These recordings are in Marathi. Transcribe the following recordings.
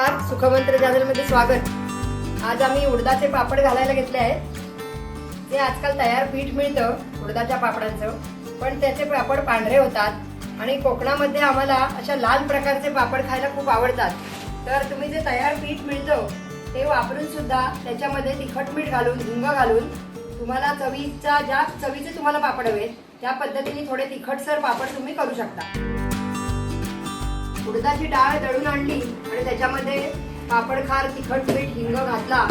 नमस्कार सुखमंत्र चॅनलमध्ये स्वागत. आज आम्ही उडदाचे पापड घालायला घेतले आहेत. ते आजकाल तयार पीठ मिळतं उडदाच्या पापडांचं. पण त्याचे पापड पांढरे होतात आणि कोकणामध्ये आम्हाला अशा लाल प्रकारचे पापड खायला खूप आवडतात. तर तुम्ही जे तयार पीठ मिळतं ते वापरून सुद्धा त्याच्यामध्ये तिखट मीठ घालून हिंग घालून तुम्हाला चवीचा ज्या चवीचे तुम्हाला पापड हवेत त्या पद्धतीने थोडे तिखटसर पापड तुम्ही करू शकता. उडदाची डाळ दळून आणली आणि त्याच्यामध्ये पापड खार तिखट मीठ हिंग घातला.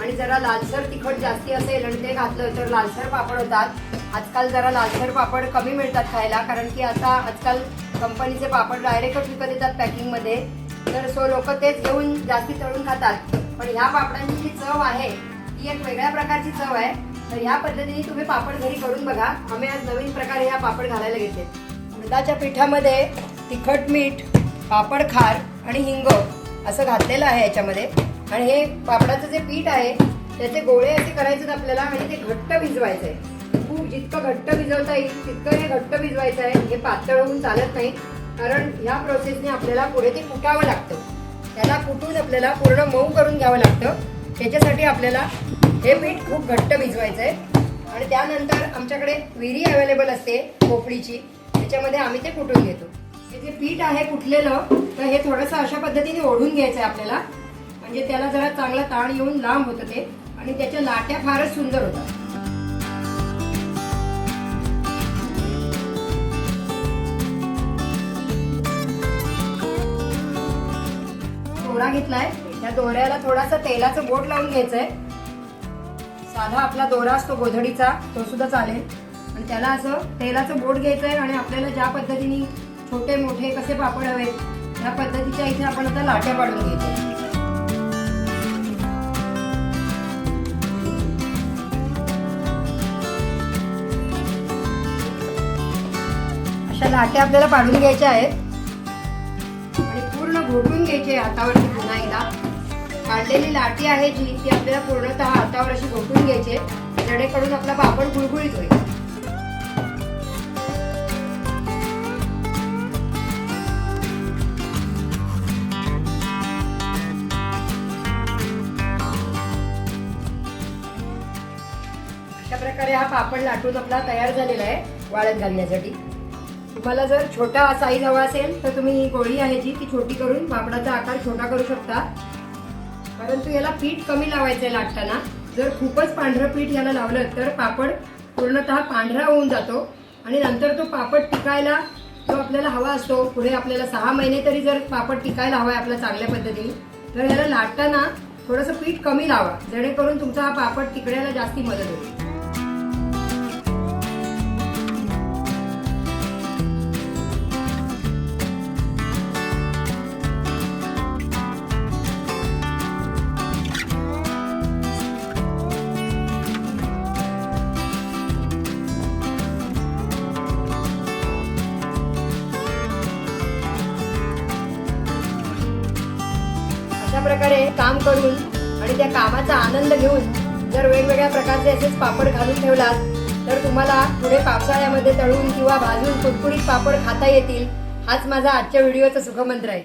आणि जरा लालसर तिखट जास्ती असेल आणि ते घातलं तर लालसर पापड होतात. आजकाल जरा लालसर पापड कमी मिळतात खायला कारण की आता आजकाल कंपनीचे पापड डायरेक्टच विकत येतात पॅकिंगमध्ये तर सो लोक तेच घेऊन जास्ती तळून खातात. पण ह्या पापडांची जी चव आहे ती एक वेगळ्या प्रकारची चव आहे. तर ह्या पद्धतीने तुम्ही पापड घरी करून बघा. आम्ही आज नवीन प्रकारे ह्या पापड घालायला घेतले उडदाच्या पिठामध्ये तिखट मीठ पापड खार आणि हिंग असं घातलेलं आहे याच्यामध्ये. आणि हे पापडाचं जे पीठ आहे त्याचे गोळे असे करायचे आपल्याला आणि ते घट्ट भिजवायचं आहे खूप जितकं घट्ट भिजवता येईल तितकं हे घट्ट भिजवायचं आहे हे पातळ होऊन चालत नाही कारण ह्या प्रोसेसने आपल्याला पुढे ते कुटावं लागतं. त्याला कुटून आपल्याला पूर्ण मऊ करून घ्यावं लागतं. त्याच्यासाठी आपल्याला हे पीठ खूप घट्ट भिजवायचं आहे आणि त्यानंतर आमच्याकडे विहिरी अवेलेबल असते खोपडीची त्याच्यामध्ये आम्ही ते कुटून घेतो. हे जे पीठ आहे कुटलेलं तर हे थोडंसं अशा पद्धतीने ओढून घ्यायचं आहे आपल्याला. म्हणजे त्याला जरा चांगला ताण येऊन लांब होतं ते. आणि त्याच्या लाट्या फारच सुंदर होतात. दोरा घेतलाय. त्या दोऱ्याला थोडासा तेलाचं बोट लावून घ्यायचंय. साधा आपला दोरा असतो गोधडीचा तो सुद्धा चालेल. आणि त्याला असं तेलाचं बोट घ्यायचंय आणि आपल्याला ज्या पद्धतीने छोटे मोठे कसे पापड हवेत ह्या पद्धतीच्या इथे आपण आता लाट्या पाडून घेतो. अशा लाट्या आपल्याला पाडून घ्यायच्या आहेत. आणि पूर्ण घोटून घ्यायचे हातावरती पुन्हा एकदा. काढलेली लाटी आहे जी ती आपल्याला पूर्णतः हातावर अशी घोटून घ्यायची जेणेकरून आपला पापड गुळगुळीत होईल. अशा प्रकारे हा पापड लाटून आपला तयार झालेला आहे वाळत घालण्यासाठी. तुम्हाला जर छोटा साईज हवा असेल तर तुम्ही ही गोळी आहे जी ती छोटी करून पापडाचा आकार छोटा करू शकता. परंतु याला पीठ कमी लावायचं आहे लाटताना. जर खूपच पांढरं पीठ याला लावलं तर पापड पूर्णतः पांढरा होऊन जातो. आणि नंतर तो पापड टिकायला जो आपल्याला हवा असतो पुढे आपल्याला सहा महिने तरी जर पापड टिकायला हवा आहे आपल्या चांगल्या पद्धतीने तर याला लाटताना थोडंसं पीठ कमी लावा. जेणेकरून तुमचा हा पापड टिकण्याला जास्ती मदत होईल. अशा प्रकारे काम करून आणि त्या कामाचा आनंद घेऊन जर वेगवेगळ्या प्रकारचे असेच पापड घालून ठेवलात तर तुम्हाला पुढे पावसाळ्यामध्ये तळून किंवा भाजून कुरकुरीत पापड खाता येतील. हाच माझा आजच्या व्हिडिओचा सुखमंत्र आहे.